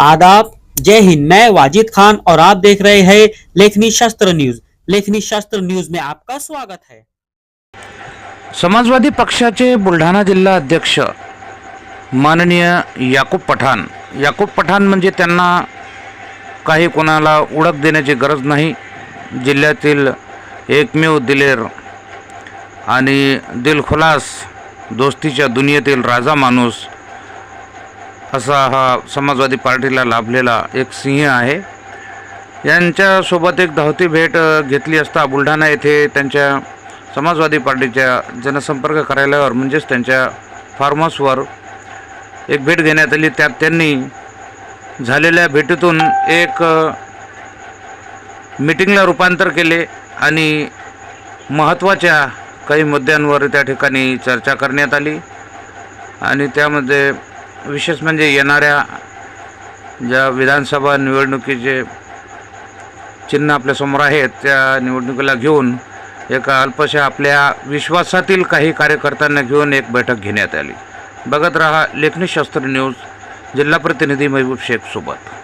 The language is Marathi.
आदाब। जय हिंद। मैं वाजिद खान और आप देख रहे हैं लेखनी शास्त्र न्यूज। लेखनी शास्त्र न्यूज में आपका स्वागत है। समाजवादी पक्षाचे बुलढाणा जिल्हा अध्यक्ष माननीय याकूब पठाण। याकूब पठाण म्हणजे त्यांना काही कोणाला ओळख देण्याची गरज नाही. जिल्ह्यातील एकमेव दिलेर आणि दिलखुलास दोस्तीच्या दुनियेतील राजा माणूस असा हा समाजवादी पार्टीला लाभलेला एक सिंह आहे. यांच्यासोबत एक धावती भेट घेतली असता बुलढाणा येथे त्यांच्या समाजवादी पार्टीच्या जनसंपर्क कार्यालयावर म्हणजेच त्यांच्या फार्म हाऊसवर एक भेट घेण्यात आली. त्यात त्यांनी झालेल्या भेटीतून एक मीटिंगला रूपांतर केले आणि महत्त्वाच्या काही मुद्द्यांवर त्या ठिकाणी चर्चा करण्यात आली. आणि त्यामध्ये विशेष म्हणजे येणाऱ्या ज्या विधानसभा निवडणुकीचे चिन्ह आपल्यासमोर आहेत त्या निवडणुकीला घेऊन एका अल्पशा आपल्या विश्वासातील काही कार्यकर्त्यांना घेऊन एक बैठक घेण्यात आली. बघत रहा लेखनी शास्त्र न्यूज जिल्हा प्रतिनिधी महबूब शेख सोबत.